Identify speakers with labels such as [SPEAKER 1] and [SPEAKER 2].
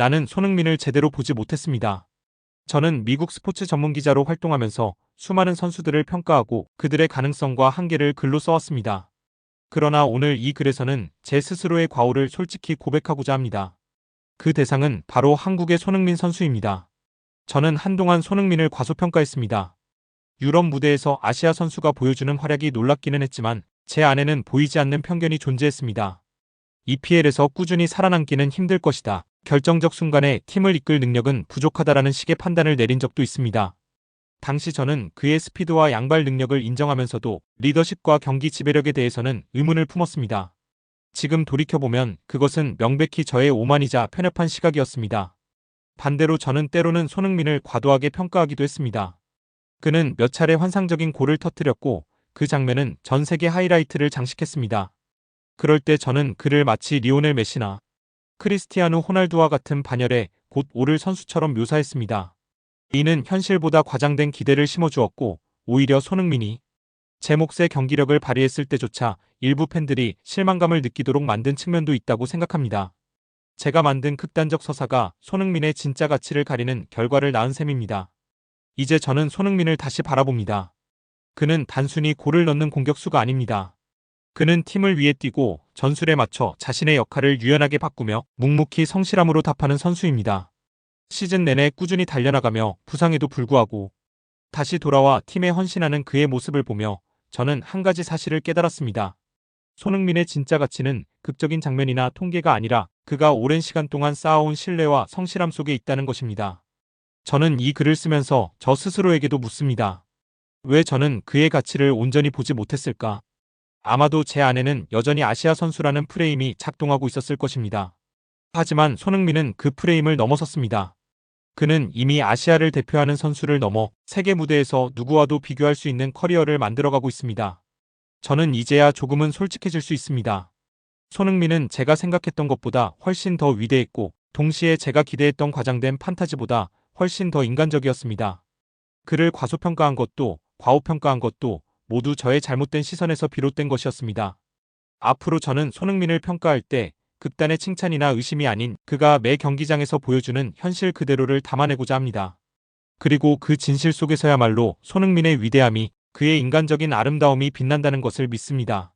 [SPEAKER 1] 나는 손흥민을 제대로 보지 못했습니다. 저는 미국 스포츠 전문 기자로 활동하면서 수많은 선수들을 평가하고 그들의 가능성과 한계를 글로 써왔습니다. 그러나 오늘 이 글에서는 제 스스로의 과오를 솔직히 고백하고자 합니다. 그 대상은 바로 한국의 손흥민 선수입니다. 저는 한동안 손흥민을 과소평가했습니다. 유럽 무대에서 아시아 선수가 보여주는 활약이 놀랍기는 했지만 제 안에는 보이지 않는 편견이 존재했습니다. EPL에서 꾸준히 살아남기는 힘들 것이다. 결정적 순간에 팀을 이끌 능력은 부족하다라는 식의 판단을 내린 적도 있습니다. 당시 저는 그의 스피드와 양발 능력을 인정하면서도 리더십과 경기 지배력에 대해서는 의문을 품었습니다. 지금 돌이켜보면 그것은 명백히 저의 오만이자 편협한 시각이었습니다. 반대로 저는 때로는 손흥민을 과도하게 평가하기도 했습니다. 그는 몇 차례 환상적인 골을 터뜨렸고 그 장면은 전 세계 하이라이트를 장식했습니다. 그럴 때 저는 그를 마치 리오넬 메시나 크리스티아누 호날두와 같은 반열에 곧 오를 선수처럼 묘사했습니다. 이는 현실보다 과장된 기대를 심어주었고 오히려 손흥민이 제 몫의 경기력을 발휘했을 때조차 일부 팬들이 실망감을 느끼도록 만든 측면도 있다고 생각합니다. 제가 만든 극단적 서사가 손흥민의 진짜 가치를 가리는 결과를 낳은 셈입니다. 이제 저는 손흥민을 다시 바라봅니다. 그는 단순히 골을 넣는 공격수가 아닙니다. 그는 팀을 위해 뛰고 전술에 맞춰 자신의 역할을 유연하게 바꾸며 묵묵히 성실함으로 답하는 선수입니다. 시즌 내내 꾸준히 달려나가며 부상에도 불구하고 다시 돌아와 팀에 헌신하는 그의 모습을 보며 저는 한 가지 사실을 깨달았습니다. 손흥민의 진짜 가치는 극적인 장면이나 통계가 아니라 그가 오랜 시간 동안 쌓아온 신뢰와 성실함 속에 있다는 것입니다. 저는 이 글을 쓰면서 저 스스로에게도 묻습니다. 왜 저는 그의 가치를 온전히 보지 못했을까? 아마도 제 안에는 여전히 아시아 선수라는 프레임이 작동하고 있었을 것입니다. 하지만 손흥민은 그 프레임을 넘어섰습니다. 그는 이미 아시아를 대표하는 선수를 넘어 세계 무대에서 누구와도 비교할 수 있는 커리어를 만들어가고 있습니다. 저는 이제야 조금은 솔직해질 수 있습니다. 손흥민은 제가 생각했던 것보다 훨씬 더 위대했고 동시에 제가 기대했던 과장된 판타지보다 훨씬 더 인간적이었습니다. 그를 과소평가한 것도 과오평가한 것도 모두 저의 잘못된 시선에서 비롯된 것이었습니다. 앞으로 저는 손흥민을 평가할 때 극단의 칭찬이나 의심이 아닌 그가 매 경기장에서 보여주는 현실 그대로를 담아내고자 합니다. 그리고 그 진실 속에서야말로 손흥민의 위대함이 그의 인간적인 아름다움이 빛난다는 것을 믿습니다.